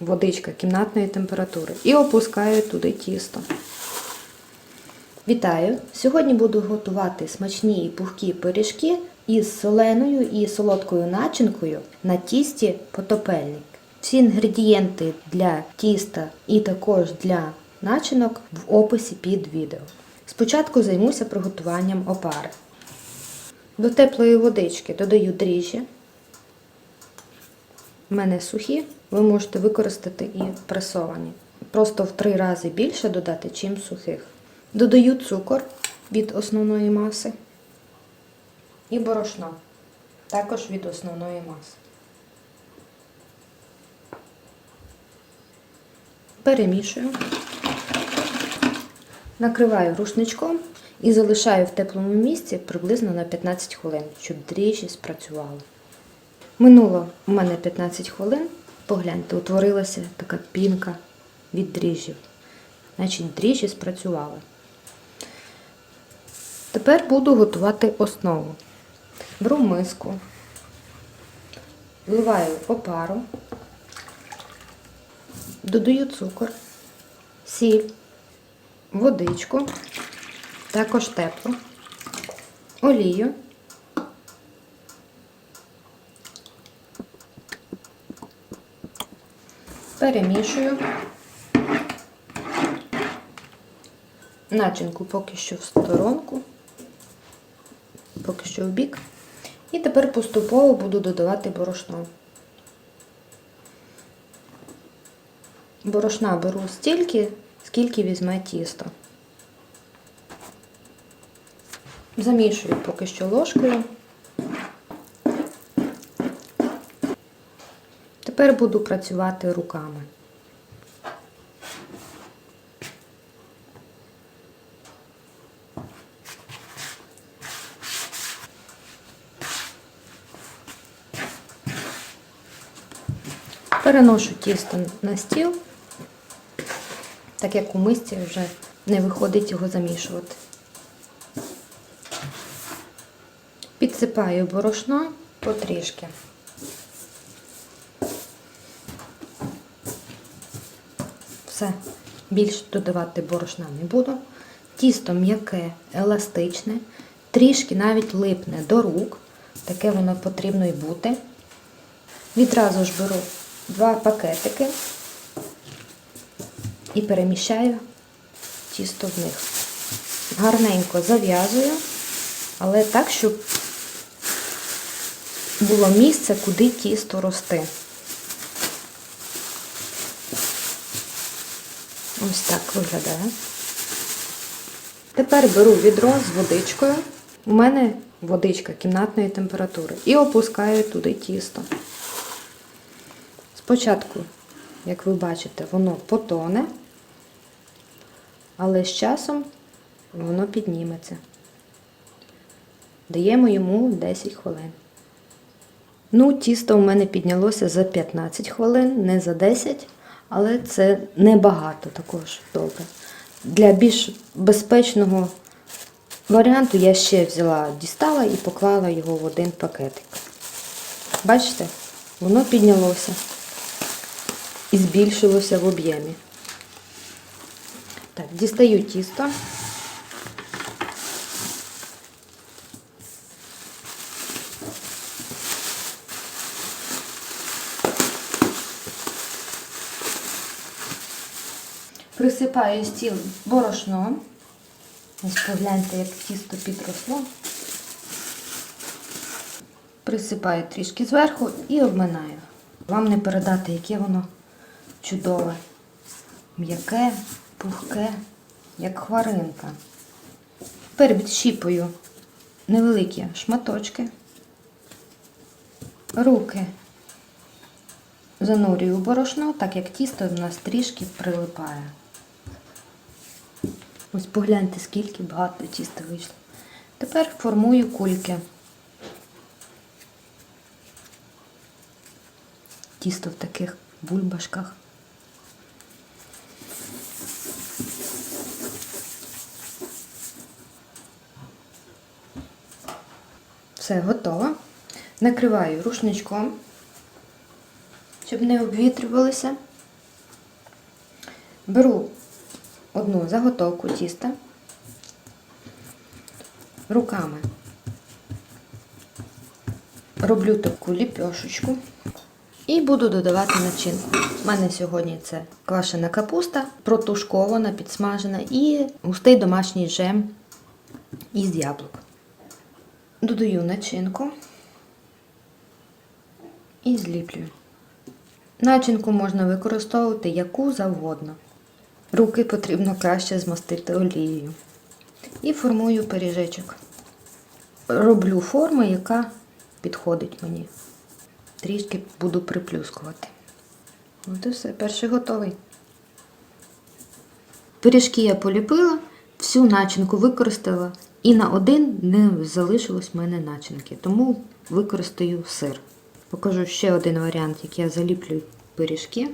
водичка кімнатної температури і опускаю туди тісто. Вітаю! Сьогодні буду готувати смачні і пухкі пиріжки із соленою і солодкою начинкою на тісті потопельник. Всі інгредієнти для тіста і також для начинок в описі під відео. Спочатку займуся приготуванням опари. До теплої водички додаю дріжджі. У мене сухі, ви можете використати і пресовані. Просто в три рази більше додати, чим сухих. Додаю цукор від основної маси і борошно, також від основної маси. Перемішую, накриваю рушничком і залишаю в теплому місці приблизно на 15 хвилин, щоб дріжджі спрацювали. Минуло у мене 15 хвилин. Погляньте, утворилася така пінка від дріжджів. Значить, дріжджі спрацювали. Тепер буду готувати основу. Беру миску, вливаю опару, додаю цукор, сіль, водичку, також теплу, олію. Перемішую. Начинку поки що в сторонку, поки що в бік. І тепер поступово буду додавати борошно. Борошна беру стільки, скільки візьме тісто. Замішую поки що ложкою. Тепер буду працювати руками. Переношу тісто на стіл, так як у мисці вже не виходить його замішувати. Підсипаю борошно потрішки. Все, більше додавати борошна не буду. Тісто м'яке, еластичне, трішки навіть липне до рук. Таке воно потрібно і бути. Відразу ж беру два пакетики і переміщаю тісто в них. Гарненько зав'язую, але так, щоб було місце, куди тісто рости. Ось так виглядає. Тепер беру відро з водичкою. У мене водичка кімнатної температури. І опускаю туди тісто. Спочатку, як ви бачите, воно потоне, але з часом воно підніметься. Даємо йому 10 хвилин. Ну, тісто у мене піднялося за 15 хвилин, не за 10, але це небагато також добре. Для більш безпечного варіанту я ще взяла, дістала і поклала його в один пакетик. Бачите, воно піднялося і збільшилося в об'ємі. Так, дістаю тісто. Присипаю стіл борошном. Ось погляньте, як тісто підросло. Присипаю трішки зверху і обминаю. Вам не передати, яке воно чудове, м'яке, пухке, як хваринка. Тепер відщіпую невеликі шматочки, руки занурюю борошно, так як тісто в нас трішки прилипає. Ось погляньте, скільки багато тіста вийшло. Тепер формую кульки. Тісто в таких бульбашках. Все готово. Накриваю рушничком, щоб не обвітрювалися. Беру одну заготовку тіста руками. Роблю таку ліпьошечку і буду додавати начинку. У мене сьогодні це квашена капуста, протушкована, підсмажена і густий домашній джем із яблук. Додаю начинку і зліплюю. Начинку можна використовувати яку завгодно. Руки потрібно краще змастити олією. І формую пиріжечок. Роблю форму, яка підходить мені. Трішки буду приплюскувати. От і все, перший готовий. Пиріжки я поліпила, всю начинку використала, і на один не залишилось в мене начинки, тому використаю сир. Покажу ще один варіант, як я заліплюю пиріжки.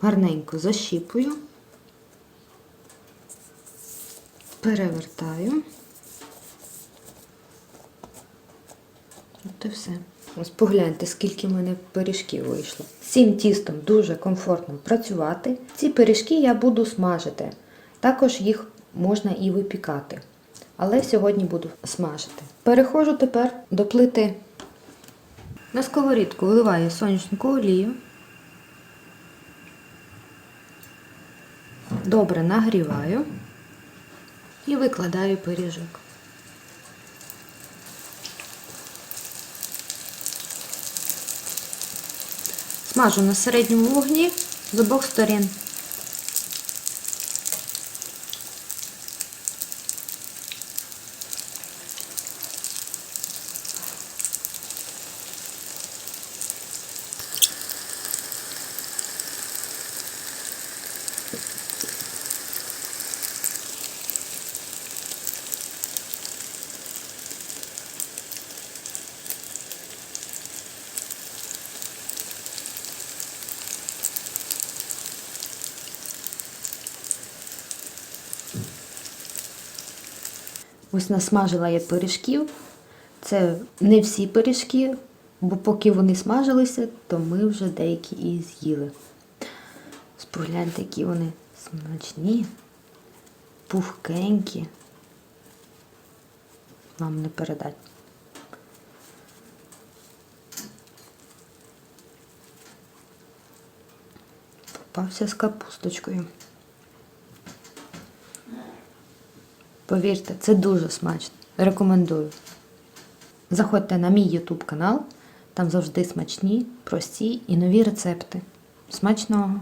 Гарненько защіпую, перевертаю. От і все. Ось погляньте, скільки в мене пиріжків вийшло. З цим тістом дуже комфортно працювати. Ці пиріжки я буду смажити. Також їх можна і випікати. Але сьогодні буду смажити. Переходжу тепер до плити. На сковорідку виливаю сонячну олію. Добре нагріваю і викладаю пиріжок. Смажу на середньому вогні з обох сторін. Ось насмажила я пиріжків. Це не всі пиріжки, бо поки вони смажилися, то ми вже деякі і з'їли. Спогляньте, які вони смачні, пухкенькі. Вам не передать. Попався з капусточкою. Повірте, це дуже смачно. Рекомендую. Заходьте на мій YouTube канал, там завжди смачні, прості і нові рецепти. Смачного!